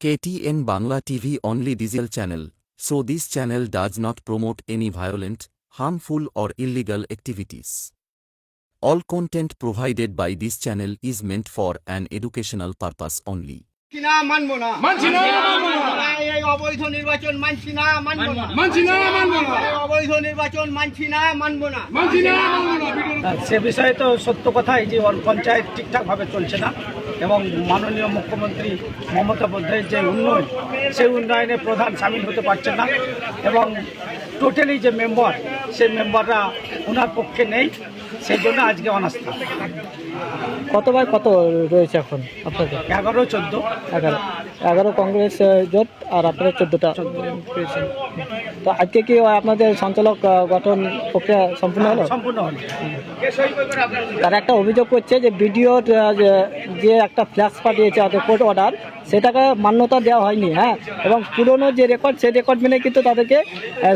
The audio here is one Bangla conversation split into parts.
KTN Bangla TV only diesel channel, so this channel does not promote any violent, harmful or illegal activities. All content provided by this channel is meant for an educational purpose only. মানছি মানবো না মানছি না, এই অবৈধ নির্বাচন মানছি না মানবো না মানছি না মানবো না অবৈধ নির্বাচন মানছি না মানবো না মানছি না মানবো না হ্যাঁ, সে বিষয়ে তো সত্য কথাই যে পঞ্চায়েত ঠিকঠাকভাবে চলছে না এবং মাননীয় মুখ্যমন্ত্রী মমতা বন্দ্যোপাধ্যায়ের যে উন্নয়ন সেই উন্নয়নে প্রধান সামিল হতে পারছে না এবং টোটালি যে মেম্বার সেই মেম্বাররা ওনার পক্ষে নেই সেই জন্য আজকে অনাস্থা। কত বাই কত রয়েছে এখন আপনাদের? এগারো চোদ্দ। এগারো। এগারো কংগ্রেস জোট আর আপনাদের চোদ্দোটা। পেয়েছেন। তো আজকে কি আপনাদের সঞ্চালক গঠন প্রক্রিয়া সম্পূর্ণ হলো? সম্পূর্ণ হলো। তারা একটা অভিযোগ করছে যে বিডিও যে একটা ফ্ল্যাক্স পাঠিয়েছে তাদের কোর্ট অর্ডার সেটাকে মান্যতা দেওয়া হয়নি হ্যাঁ? এবং পুরনো যে রেকর্ড সেই রেকর্ড মেনে কিন্তু তাদেরকে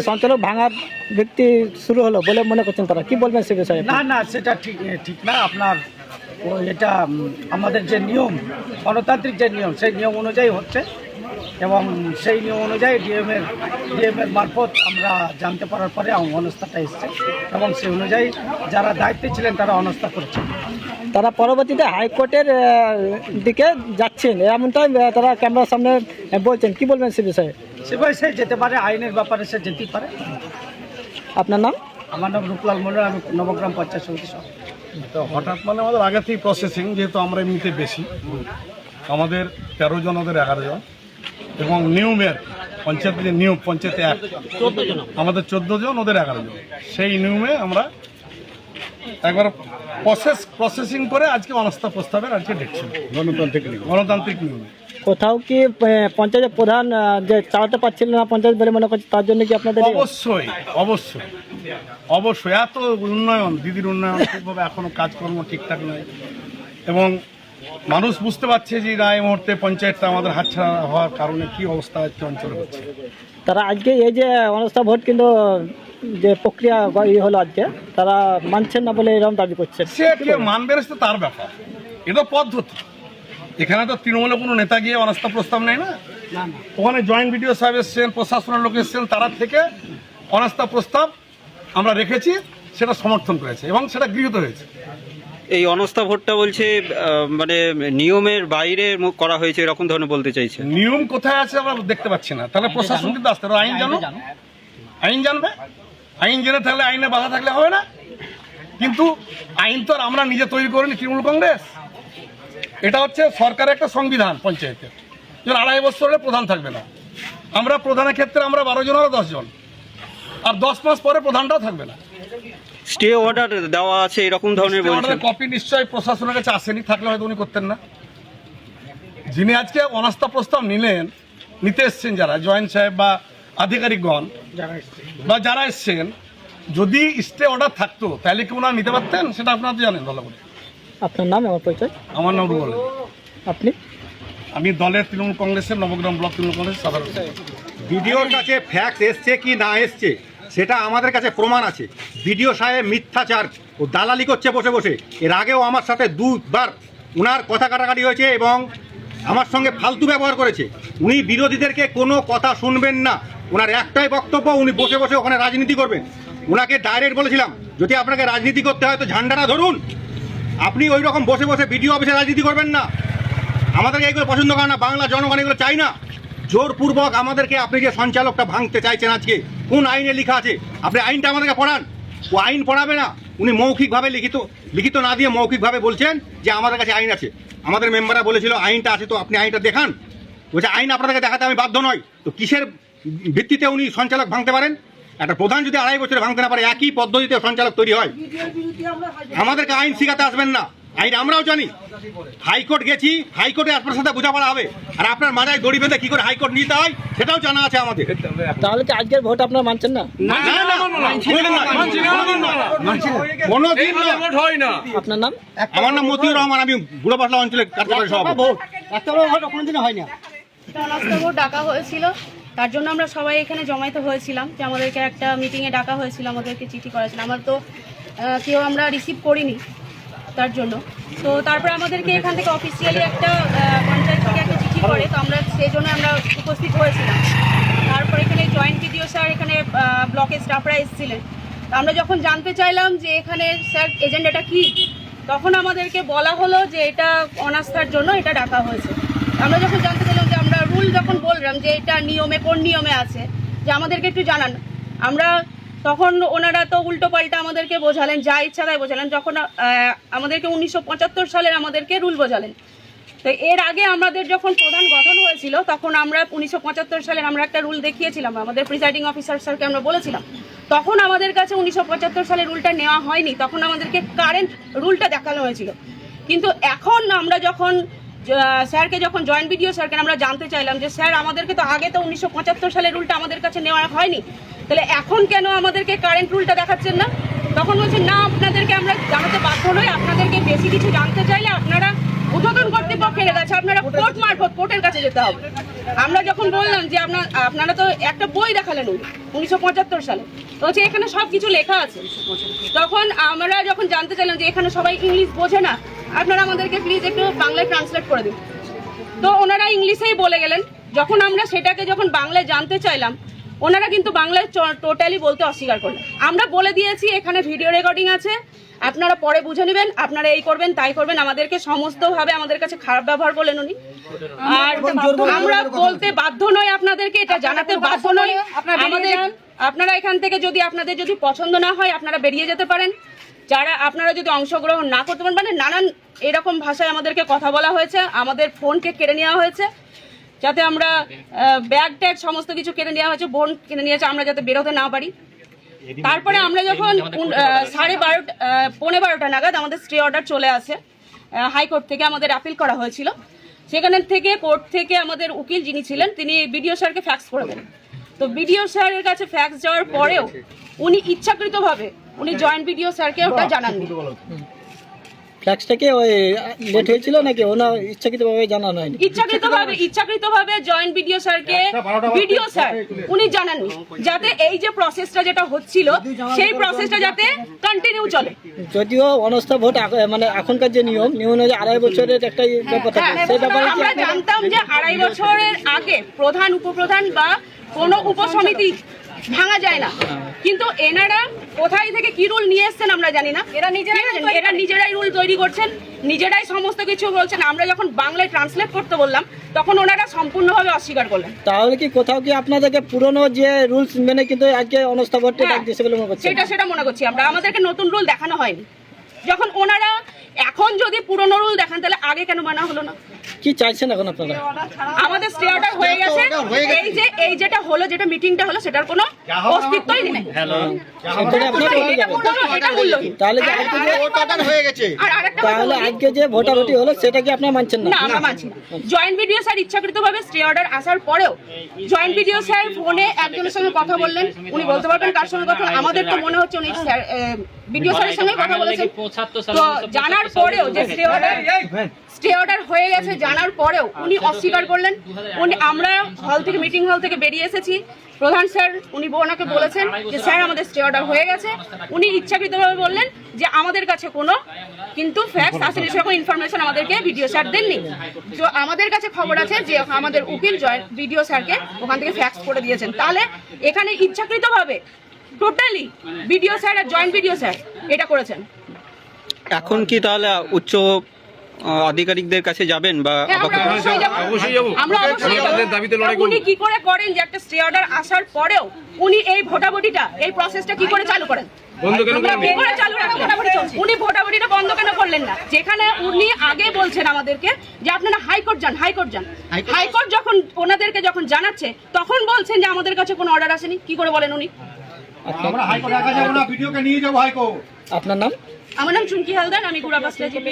সঞ্চালক ভাঙার ব্যক্তি শুরু হলো বলে মনে করছেন তারা। কি বলবেন সে বিষয়ে? না না, সেটা ঠিক ঠিক না। আপনার এটা আমাদের যে নিয়ম, গণতান্ত্রিক যে নিয়ম, সেই নিয়ম অনুযায়ী হচ্ছে। এবং সেই নিয়ম অনুযায়ী ডিএমের ডিএমের মারফত আমরা জানতে পারার পরে অনাস্থাটা এসছে। এবং সেই অনুযায়ী যারা দায়িত্বে ছিলেন তারা অনাস্থা করছে তারা পরবর্তীতে হাইকোর্টের দিকে যাচ্ছেন। এমনটাই তারা ক্যামেরার সামনে বলছেন। কি বলবেন সে বিষয়ে সে যেতে পারে আইনের ব্যাপারে সে যেতেই পারে। আপনার নাম? আমার নাম রূপলাল মন্ডল আমি নবগ্রাম পঞ্চায়েত সমিতি। তো হঠাৎ মানে আমাদের আগে থেকেই প্রসেসিং যেহেতু আমরা এমনিতে বেশি। আমাদের তেরো জন ওদের এগারো জন। এবং নিয়মের পঞ্চায়েতের যে নিয়ম পঞ্চায়েতে এক। আমাদের চোদ্দ জন ওদের এগারো জন। সেই নিয়মে আমরা একবার প্রসেস প্রসেসিং করে আজকে অনাস্থা প্রস্তাবের আজকে দেখছি গণতান্ত্রিক নিয়ম। গণতান্ত্রিক নিয়মে। কোথাও কি পঞ্চায়েতের প্রধান যে চালাতে পারছিল না পঞ্চায়েত বলে মনে করছে তার জন্য কি আপনাদের অবশ্যই অবশ্যই অবশ্যই। এত উন্নয়ন দিদির উন্নয়ন ঠিকভাবে এখনও কাজকর্ম ঠিকঠাক নয়। এবং মানুষ বুঝতে পারছে যে না এই মুহূর্তে পঞ্চায়েতটা আমাদের হাতছাড়া হওয়ার কারণে কি অবস্থা হচ্ছে অঞ্চলে হচ্ছে। তারা আজকে এই যে অনাস্থা ভোট কিন্তু যে প্রক্রিয়া বা ই হলো আজকে তারা মানছেন না বলে এরকম দাবি করছে সে কে মানবে না, তার ব্যাপার। এটা পদ্ধতি। এখানে তো তৃণমূলের কোনো নেতা গিয়ে অনাস্থা প্রস্তাব নেয় না? ওখানে জয়েন্ট বিডিও সাহেব এসছেন প্রশাসনের লোক এসছেন তারা থেকে অনাস্থা প্রস্তাব আমরা রেখেছি সেটা সমর্থন করেছে এবং সেটা গৃহীত হয়েছে। এই অনাস্থা ভোটটা বলছে মানে নিয়মের বাইরে করা হয়েছে এরকম ধরনের বলতে চাইছে। নিয়ম কোথায় আছে আমরা দেখতে পাচ্ছি না। তাহলে প্রশাসন কিন্তু আসতে আইন জানো। আইন জানবে? আইন জেনে থাকলে আইনে বাধা থাকলে হবে না। কিন্তু আইন তো আর আমরা নিজে তৈরি করিনি তৃণমূল কংগ্রেস। এটা হচ্ছে সরকারের একটা সংবিধান পঞ্চায়েতের যেন আড়াই বছরের প্রধান থাকবে না। আমরা প্রধানের ক্ষেত্রে আমরা বারো জন আর দশ জন। আর দশ মাস পরে প্রধানটাও থাকবে না। স্টে অর্ডার দেওয়া আছে এরকম ধরনের কপি নিশ্চয়ই প্রশাসনের কাছে আসেনি থাকলে হয়তো উনি করতেন না। যিনি আজকে অনাস্থা প্রস্তাব নিলেন নিতে এসছেন যারা জয়েন্ট সাহেব বা আধিকারিকগণ বা যারা এসছেন যদি স্টে অর্ডার থাকতো তাহলে কি ওনারা নিতে পারতেন? সেটা আপনারা তো জানেন ভালো করে। আপনার নাম আমার পরিচয়? আমার নাম রুবল। আপনি? আমি দলের তৃণমূল কংগ্রেসের নবগ্রাম ব্লক তৃণমূল কংগ্রেসের সাধারণ। ভিডিওর কাছে ফ্যাক্স এসছে কি না এসছে সেটা আমাদের কাছে প্রমাণ আছে। ভিডিও সাহেব মিথ্যাচার ও দালালি করছে বসে বসে। এর আগেও আমার সাথে দুবার উনার কথা কাটাকাটি হয়েছে এবং আমার সঙ্গে ফালতু ব্যবহার করেছে। উনি বিরোধীদেরকে কোনো কথা শুনবেন না। ওনার একটাই বক্তব্য, উনি বসে বসে ওখানে রাজনীতি করবেন। ওনাকে ডাইরেক্ট বলেছিলাম, যদি আপনাকে রাজনীতি করতে হয় তো ঝান্ডাটা ধরুন। আপনি ওই রকম বসে বসে ভিডিও অফিসে রাজনীতি করবেন না। আমাদেরকে এগুলো পছন্দ করে না, বাংলা জনগণ এগুলো চাই না। জোরপূর্বক আমাদেরকে, আপনি যে সঞ্চালকটা ভাঙতে চাইছেন আজকে, কোন আইনে লেখা আছে? আপনি আইনটা আমাদেরকে পড়ান। ও আইন পড়াবে না। উনি মৌখিকভাবে লিখিত লিখিত না দিয়ে মৌখিকভাবে বলছেন যে আমাদের কাছে আইন আছে। আমাদের মেম্বাররা বলেছিল, আইনটা আছে তো আপনি আইনটা দেখান। বলছে, আইন আপনাদেরকে দেখাতে আমি বাধ্য নয় তো কিসের ভিত্তিতে উনি সঞ্চালক ভাঙতে পারেন একটা প্রধান যদি আড়াই বছরে ভাঙতে না পারে একই পদ্ধতিতে সঞ্চালক তৈরি হয় আমাদেরকে আইন শিখাতে আসবেন না আইন আমরাও জানি হাইকোর্ট গেছি হাইকোর্টে আপনার সাথে বোঝাপড়া হবে আর আপনার মাথায় দড়ি বেঁধে কি করে হাইকোর্ট নিতে হয় সেটাও জানা আছে আমাদের তাহলে কি আজকের ভোট আপনারা মানছেন না না, না, কোনোদিন। কোনোদিন। ভোট হয় না আপনার নাম আমার নাম মতিউর রহমান আমি বুড়ো পাটলা অঞ্চলের কার্যকরী সভাপতি একটা অনাস্থা ভোট ডাকা হয়েছিল তার জন্য আমরা সবাই এখানে জমায়েত হয়েছিলাম যে আমাদেরকে একটা মিটিংয়ে ডাকা হয়েছিল, আমাদেরকে চিঠি করেছিল আমার তো কেউ আমরা রিসিভ করিনি তার জন্য। তো তারপরে আমাদেরকে এখান থেকে অফিসিয়ালি একটা পঞ্চায়েত থেকে একটা চিঠি করে তো আমরা সেই জন্য আমরা উপস্থিত হয়েছিলাম। তারপর এখানে জয়েন্ট ভিডিও স্যার এখানে ব্লকের স্টাফরা এসেছিলেন। আমরা যখন জানতে চাইলাম যে এখানে স্যার এজেন্ডাটা কি, তখন আমাদেরকে বলা হলো যে এটা অনাস্থার জন্য এটা ডাকা হয়েছে। আমরা যখন জানতে রুল যখন বললাম যে এটা নিয়মে, কোন নিয়মে আছে, যে আমাদেরকে একটু জানান। আমরা তখন ওনারা তো উল্টো পাল্টা আমাদেরকে বোঝালেন, যা ইচ্ছা তাই বোঝালেন। যখন আমাদেরকে উনিশশো পঁচাত্তর সালের আমাদেরকে রুল বোঝালেন। তো এর আগে আমাদের যখন প্রধান গঠন হয়েছিল, তখন আমরা উনিশশো পঁচাত্তর সালের আমরা একটা রুল দেখিয়েছিলাম, আমাদের প্রিসাইডিং অফিসার স্যারকে আমরা বলেছিলাম। তখন আমাদের কাছে উনিশশো পঁচাত্তর সালের রুলটা নেওয়া হয়নি, তখন আমাদেরকে কারেন্ট রুলটা দেখানো হয়েছিল। কিন্তু এখন আমরা যখন স্যারকে যখন জয়েন্ট ভিডিও স্যারকে আমরা জানতে চাইলাম যে স্যার আমাদেরকে তো আগে তো উনিশশো পঁচাত্তর সালের রুলটা আমাদের কাছে নেওয়া হয়নি। তাহলে এখন কেন আমাদেরকে কারেন্ট রুলটা দেখাচ্ছেন না? তখন বলছেন না আপনাদেরকে আমরা জানাতে বাধ্য নই। আপনাদেরকে বেশি কিছু জানতে চাইলে আপনারা উদ্বোধন কর্তৃপক্ষের কাছে আপনারা কোর্ট মারফত কোর্টের কাছে যেতে হবে। আমরা যখন বললাম যে আপনার আপনারা তো একটা বই দেখালেন উনিশশো পঁচাত্তর সালে। তো হচ্ছে এখানে সব কিছু লেখা আছে। তখন আমরা যখন জানতে চাইলাম যে এখানে সবাই ইংলিশ বোঝে না আপনারা আমাদেরকে প্লিজ একটু বাংলায় ট্রান্সলেট করে দিন। তো ওনারা ইংলিশেই বলে গেলেন যখন আমরা সেটাকে যখন বাংলায় জানতে চাইলাম ওনারা কিন্তু বাংলায় টোটালি বলতে অস্বীকার করলেন। আমরা বলে দিয়েছি এখানে ভিডিও রেকর্ডিং আছে আপনারা পরে বুঝে নেবেন আপনারা এই করবেন তাই করবেন আমাদেরকে সমস্তভাবে আমাদের কাছে খারাপ ব্যবহার করলেন উনি। আর আমরা বলতে বাধ্য নই আপনাদেরকে এটা জানাতে বাধ্য নই। আমাদের আপনারা এখান থেকে যদি আপনাদের যদি পছন্দ না হয় আপনারা বেরিয়ে যেতে পারেন। যারা আপনারা যদি অংশগ্রহণ না করতে পারেন মানে নানান এরকম ভাষায় আমাদেরকে কথা বলা হয়েছে আমাদের ফোনকে কেড়ে নেওয়া হয়েছে যাতে আমরা ব্যাগ ট্যাগ সমস্ত কিছু কেড়ে নেওয়া হয়েছে বোন কিনে নিয়েছে আমরা যাতে বেরোতে না পারি। তারপরে আমরা যখন সাড়ে বারোটা পৌনে বারোটা নাগাদ আমাদের স্টে অর্ডার চলে আসে। হাইকোর্ট থেকে আমাদের আপিল করা হয়েছিল। সেখানে থেকে কোর্ট থেকে আমাদের উকিল যিনি ছিলেন তিনি বিডিও স্যারকে ফ্যাক্স করে দেন তো বিডিও স্যারের কাছে ফ্যাক্স যাওয়ার পরেও উনি ইচ্ছাকৃতভাবে উনি জয়েন্ট ভিডিও স্যারকে ওটা জানাননি। ফ্ল্যাক্সটাকে ওই লেট হয়েছিল নাকি? ওনার ইচ্ছাকৃতভাবে জানানো হয়নি। ইচ্ছাকৃতভাবে ইচ্ছাকৃতভাবে। জয়েন্ট বিডিও স্যারকে বিডিও স্যার উনি জানাননি। যাতে এই যে প্রসেসটা যেটা হচ্ছিল সেই প্রসেসটা যাতে কন্টিনিউ চলে। যদিও অনস্থা ভোট মানে এখনকার যে নিয়ম নিয়ম অনুযায়ী আড়াই বছরের একটা ব্যাপার থাকে। হ্যাঁ, সেই ব্যাপারে আমরা জানতাম যে আড়াই বছরের আগে প্রধান উপপ্রধান বা কোনো উপসমিতি ভাঙা যায় না। কিন্তু এনারা কোথায় থেকে কি রুল নিয়ে এসেছেন আমরা জানি না। এরা নিজেরাই এরা নিজেরাই রুল তৈরি করছেন নিজেরাই সমস্ত কিছু বলছেন। আমরা যখন বাংলায় ট্রান্সলেট করতে বললাম তখন ওনারা সম্পূর্ণভাবে অস্বীকার করলেন। তাহলে কি কোথাও কি আপনাদেরকে পুরনো যে রুলস মেনে কিন্তু আজকে অনস্থা হ্যাঁ, ডাক দিয়েছে বলে মনে করছেন? সেটা সেটা মনে করছি আমরা। আমাদেরকে নতুন রুল দেখানো হয়নি। যখন ওনারা এখন যদি পুরনো রুল দেখান তাহলে আগে কেন মানা হলো না? কি চাইছেন এখন আপনারা? আমাদের স্টে অর্ডার হয়ে গেছে। এই যে এই যেটা হলো যেটা মিটিংটা হলো সেটার কোনো অস্তিত্বই নেই। মূল্যহীন তাহলে যে আজকে যে আর আরেকটা কথা তাহলে আজকে যে ভোটাভুটি হলো সেটা কি আপনারা মানছেন না? না আমরা মানছি না। জয়েন্ট ভিডিও স্যার ইচ্ছাকৃতভাবে স্টে অর্ডার আসার পরেও জয়েন্ট ভিডিও স্যার ফোনে একজনের সঙ্গে কথা বললেন উনি বলতে পারবেন কার সঙ্গে কথা আমাদের তো মনে হচ্ছে উনি স্যার ভিডিও স্যারের সঙ্গে কথা বলেছেন। তো জানার পরেও যে স্টে অর্ডার স্টে অর্ডার হয়ে গেছে জানার পরেও উনি অস্বীকার করলেন। উনি আমরা হল থেকে মিটিং হল থেকে বেরিয়ে এসেছি। প্রধান স্যার উনি ওনাকে বলেছেন যে স্যার আমাদের স্টে অর্ডার হয়ে গেছে। উনি ইচ্ছাকৃতভাবে বললেন যে আমাদের কাছে কোনো কিন্তু ফ্যাক্স আসেনি সেরকম ইনফরমেশন আমাদেরকে ভিডিও স্যার দেননি। তো আমাদের কাছে খবর আছে যে আমাদের উকিল জয়েন্ট ভিডিও স্যারকে ওখান থেকে ফ্যাক্স করে দিয়েছেন। তাহলে এখানে ইচ্ছাকৃতভাবে টোটালি ভিডিও স্যার আর জয়েন্ট ভিডিও স্যার এটা করেছেন। এখন কি তাহলে উচ্চ আধিকারিকদের কাছে যাবেন বা হ্যাঁ, উনি কি করে করেন যে একটা স্টে অর্ডার আসার পরেও উনি এই ভোটাভুটিটা এই প্রসেসটা কি করে চালু করেন? উনি ভোটাভুটিটা বন্ধ কেন করলেন না? যেখানে উনি আগে বলছেন আমাদেরকে যে আপনারা হাইকোর্ট যান হাইকোর্ট যান। হাইকোর্ট? যখন ওনাদেরকে যখন জানাচ্ছে তখন বলছেন যে আমাদের কাছে কোনো অর্ডার আসেনি। কি করে বলেন উনি? আমরা হাইকোর্ট রাখা যাব না ভিডিওকে নিয়ে যাব হাইকোর্ট। আপনার নাম? আমার নাম চুমকি হালদার আমি গুড়াবাসলা জিপি